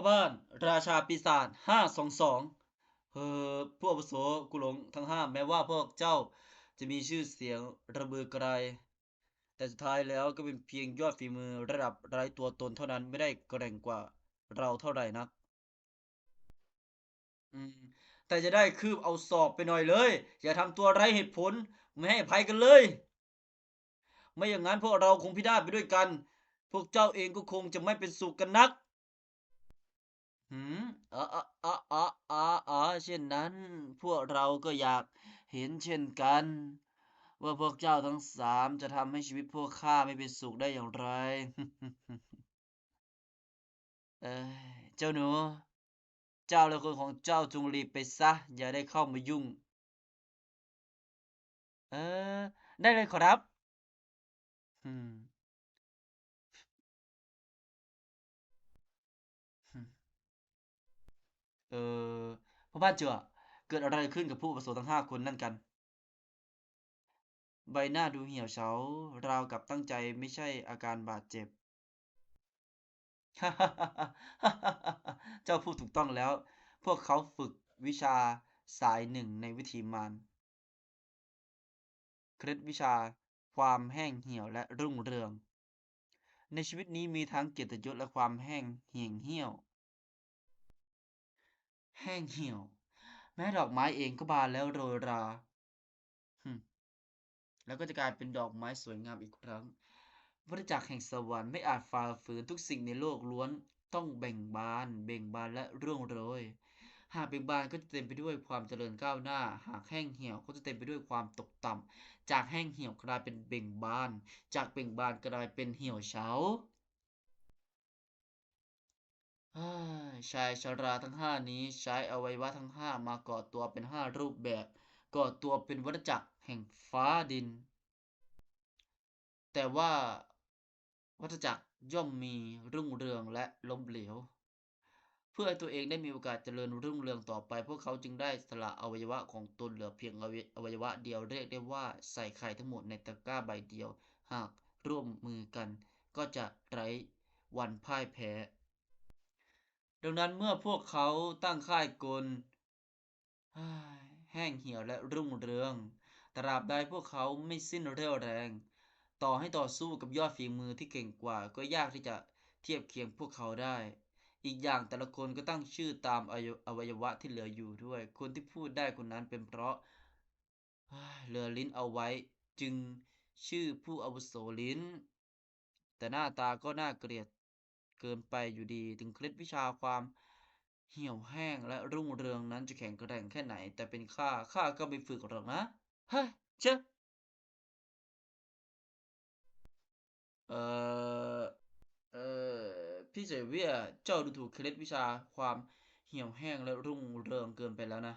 พ่อบ้านราชาปีศาจห้าสองสองเออพวกอาวุโสกุหลงทั้งห้าแม้ว่าพวกเจ้าจะมีชื่อเสียงระเบือไกล แต่สุดท้ายแล้วก็เป็นเพียงยอดฝีมือระดับไร้ตัวตนเท่านั้นไม่ได้แกร่งกว่าเราเท่าไหร่นัก อืม แต่จะได้คืบเอาศอกไปหน่อยเลย อย่าทำตัวไร้เหตุผล ไม่ให้ภัยกันเลย ไม่อย่างนั้นพวกเราคงพินาศไปด้วยกัน พวกเจ้าเองก็คงจะไม่เป็นสุขกันนัก หืมอ๋ออ๋ออ๋ออ๋ออ๋อออเช่นนั้น พวกเราก็อยากเห็นเช่นกัน ว่าพวกเจ้าทั้งสามจะทำให้ชีวิตพวกข้าไม่เป็นสุขได้อย่างไร เอ้ยเจ้าหนู เจ้าและคนของเจ้าจงหลีกไปซะ อย่าได้เข้ามายุ่ง เออ ได้เลยขอรับ อืม พ่อบ้านเจือเกิดอะไรขึ้นกับผู้อาวุโสทั้งห้าคนนั่นกัน ใบหน้าดูเหี่ยวเฉาราวกับตั้งใจไม่ใช่อาการบาดเจ็บ เจ้าพูดถูกต้องแล้ว พวกเขาฝึกวิชาสายหนึ่งในวิธีมารเคล็ดวิชาความแห้งเหี่ยวและรุ่งเรือง ในชีวิตนี้มีทั้งเกียรติยศและความแห้งเหี่ยงเหี่ยว แห้งเหี่ยว แม้ดอกไม้เองก็บานแล้วโรยราฮึแล้วก็จะกลายเป็นดอกไม้สวยงามอีกครั้งวัฏจักรแห่งสวรรค์ไม่อาจฝ่าฝืนทุกสิ่งในโลกล้วนต้องแบ่งบาน เบ่งบานและร่วงโรย หากเบ่งบานก็จะเต็มไปด้วยความเจริญก้าวหน้า หากแห้งเหี่ยวก็จะเต็มไปด้วยความตกต่ำ จากแห้งเหี่ยวกลายเป็นเบ่งบาน จากเบ่งบานกลายเป็นเหี่ยวเฉา ชายชราทั้งห้านี้ใช้อวัยวะทั้งห้ามาก่อตัวเป็นห้ารูปแบบ ก่อตัวเป็นวัฏจักรแห่งฟ้าดิน แต่ว่าวัฏจักรย่อมมีรุ่งเรืองและล้มเหลว เพื่อตัวเองได้มีโอกาสเจริญรุ่งเรืองต่อไป พวกเขาจึงได้สละอวัยวะของตนเหลือเพียงอวัยวะเดียวเรียกได้ว่าใส่ไข่ทั้งหมดในตะกร้าใบเดียว หากร่วมมือกัน ก็จะไร้วันพ่ายแพ้ ดังนั้นเมื่อพวกเขาตั้งค่ายกลแห้งเหี่ยวและรุ่งเรือง ตราบใดพวกเขาไม่สิ้นเรี่ยวแรง ต่อให้ต่อสู้กับยอดฝีมือที่เก่งกว่า ก็ยากที่จะเทียบเคียงพวกเขาได้ อีกอย่างแต่ละคนก็ตั้งชื่อตามอวัยอวัยวะที่เหลืออยู่ด้วย คนที่พูดได้คนนั้นเป็นเพราะเฮ้ยเหลือลิ้นเอาไว้ จึงชื่อผู้อาวุโสลิ้น แต่หน้าตาก็น่าเกลียด เกินไปอยู่ดี ถึงเคล็ดวิชาความเหี่ยวแห้งและรุ่งเรืองนั้นจะแข็งแกร่งแค่ไหน แต่เป็นข้าข้าก็ไม่ฝึกหรอกนะเฮ้ยเชอะเออเออพี่เจเวียเจ้าดูถูกเคล็ดวิชาความเหี่ยวแห้งและรุ่งเรืองเกินไปแล้วนะ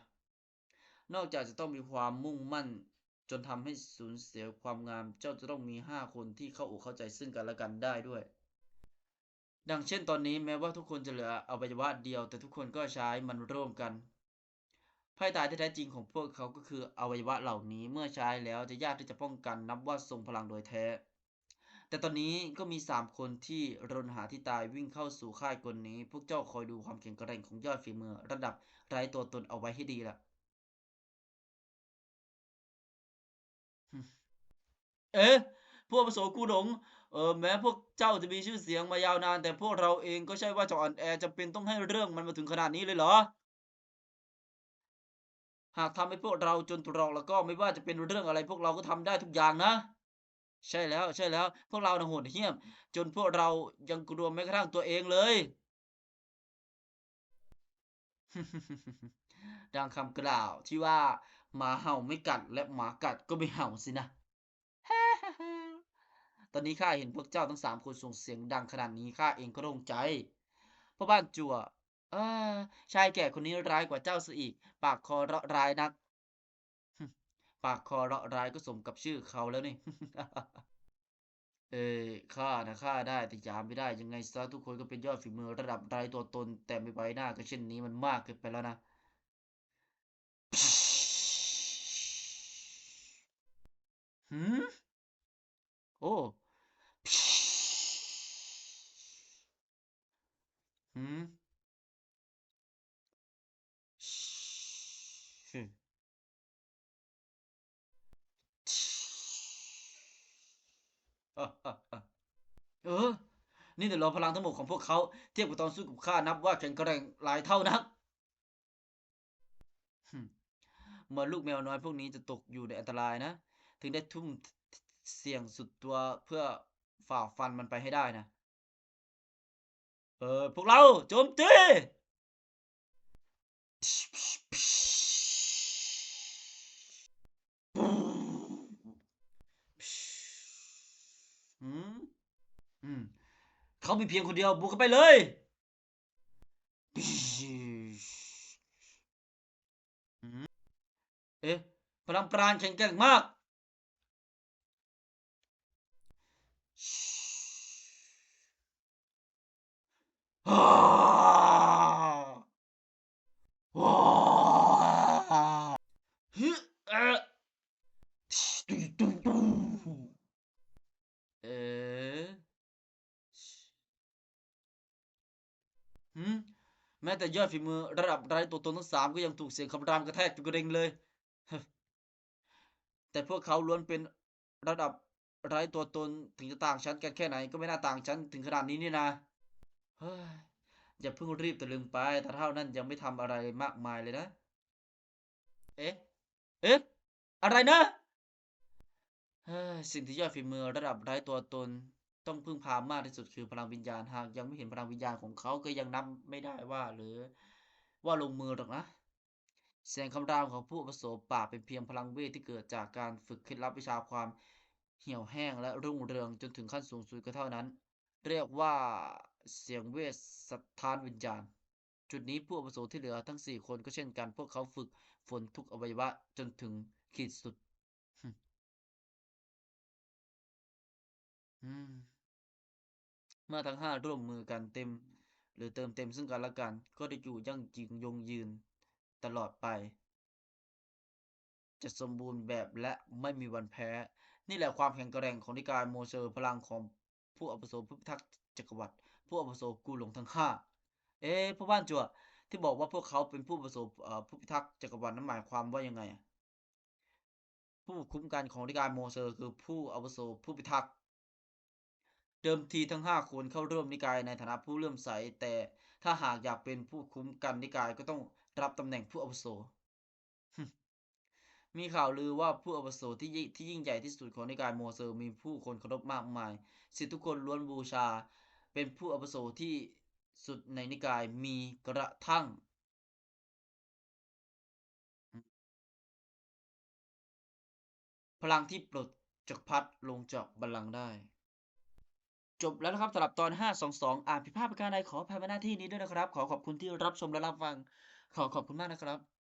นอกจากจะต้องมีความมุ่งมั่น จนทำให้สูญเสียความงาม เจ้าจะต้องมีห้าคนที่เข้าอกเข้าใจซึ่งกันและกันได้ด้วย ดังเช่นตอนนี้แม้ว่าทุกคนจะเหลืออวัยวะเดียว แต่ทุกคนก็ใช้มันร่วมกันภัยตายที่แท้จริงของพวกเขาก็คืออวัยวะเหล่านี้เมื่อใช้แล้วจะยากที่จะป้องกันนับว่าทรงพลังโดยแท้ แต่ตอนนี้ก็มีสามคนที่รนหาที่ตายวิ่งเข้าสู่ค่ายกลนี้ พวกเจ้าคอยดูความแข็งแกร่งของยอดฝีมือระดับไร้ตัวตนเอาไว้ให้ดีละเอ๊ะพวกอาวุโสกูหลง เออแม้พวกเจ้าจะมีชื่อเสียงมายาวนาน แต่พวกเราเองก็ใช่ว่าจะอ่อนแอจำเป็นต้องให้เรื่องมันมาถึงขนาดนี้เลยเหรอ หากทำให้พวกเราจนตรอกแล้วก็ไม่ว่าจะเป็นเรื่องอะไร พวกเราก็ทำได้ทุกอย่างนะ ใช่แล้วใช่แล้ว พวกเราโหดเหี้ยม จนพวกเรายังกลัวแม้กระทั่งตัวเองเลยดังคำกล่าวที่ว่าหมาเห่าไม่กัดและหมากัดก็ไม่เห่าสินะ ตอนนี้ข้าเห็นพวกเจ้าทั้งสามคนส่งเสียงดังขนาดนี้ข้าเองก็โล่งใจพ่อบ้านจั่วเออชายแก่คนนี้ร้ายกว่าเจ้าซะอีก ปากคอเราะร้ายนัก ปากคอเราะร้ายก็สมกับชื่อเขาแล้วนี่ เออข้านะข้าได้แต่ยามไม่ได้ยังไงซะทุกคนก็เป็นยอดฝีมือระดับไร้ตัวตน แต่ไม่ใบหน้าก็เช่นนี้มันมากเกินไปแล้วนะหืม เออ นี่แต่รอพลังทั้งหมดของพวกเขาเทียบกับตอนสู้กับข้านับว่าแข็งแกร่งหลายเท่านักเมื่อลูกแมวน้อยพวกนี้จะตกอยู่ในอันตรายนะ ถึงได้ทุ่มเสี่ยงสุดตัวเพื่อฝ่าฟันมันไปให้ได้นะ เออพวกเราโจมตีเขามีเพียงคนเดียวบุกกันไปเลยเอ๊ะพลังปราณแข็งแกร่งมาก ฮ่าว้าฮึเอะตุ้ยตุ้ยตุ้ยเอ๊ะหืม แม้แต่ยอดฝีมือระดับไร้ตัวตนทั้งสามก็ยังถูกเสียงคำรามกระแทกจนกระเด็นเลย แต่พวกเขาล้วนเป็นระดับไร้ตัวตนถึงจะต่างชั้นกันแค่ไหนก็ไม่น่าต่างชั้นถึงขนาดนี้นี่นะเฮ้ยอย่าเพิ่งรีบตะลึงไปแต่เท่านั้นยังไม่ทำอะไรมากมายเลยนะ เอ๊ะ เอ๊ะ อะไรนะสิ่งที่ยอดฝีมือระดับไร้ตัวตน ต้องพึ่งพามากที่สุดคือพลังวิญญาณหากยังไม่เห็นพลังวิญญาณของเขาก็ยังนับไม่ได้ว่าหรือว่าลงมือหรอกนะเสียงคำรามของผู้อาวุโสป่าเป็นเพียงพลังเวทที่เกิดจากการฝึกเคล็ดลับวิชาความเหี่ยวแห้งและรุ่งเรืองจนถึงขั้นสูงสุดก็เท่านั้น เรียกว่าเสียงเวทสถานวิญญาณ จุดนี้ผู้อาวุโสที่เหลือทั้งสี่คนก็เช่นกัน พวกเขาฝึกฝนทุกอวัยวะจนถึงขีดสุด อืม เมื่อทั้งห้าร่วมมือกันเต็ม หรือเติมเต็มซึ่งกันและกัน ก็ได้อยู่ยั่งยืนยงยืนตลอดไป จะสมบูรณ์แบบและไม่มีวันแพ้ นี่แหละความแข็งแกร่งของนิกายโมเซอร์พลังของผู้อาวุโสผู้พิทักษ์จักรวรรดิผู้อาวุโสกูหลงทั้งห้าเอ๊ะพ่อบ้านจั่วที่บอกว่าพวกเขาเป็นผู้อาวุโสเอ่อผู้พิทักษ์จักรวรรดินั้นหมายความว่ายังไง ผู้คุ้มกันของนิกายโมเซอร์คือผู้อาวุโสผู้พิทักษ์ เดิมทีทั้งห้าคนเข้าร่วมนิกายในฐานะผู้เลื่อมใส แต่ถ้าหากอยากเป็นผู้คุ้มกันนิกายก็ต้องรับตำแหน่งผู้อาวุโส มีข่าวลือว่าผู้อาวุโสที่ยิ่งที่ยิ่งใหญ่ที่สุดของนิกายโมเซอร์มีผู้คนเคารพมากมายศิทุกคนล้วนบูชา เป็นผู้อาวุโสที่สุดในนิกายมีกระทั่งพลังที่ปลดจักรพรรดิลงจากบัลลังก์ได้ จบแล้วนะครับสำหรับตอน 522 อ่านผิดพลาดประการใดขออภัยมาหน้าที่นี้ด้วยนะครับ ขอขอบคุณที่รับชมและรับฟัง ขอขอบคุณมากนะครับ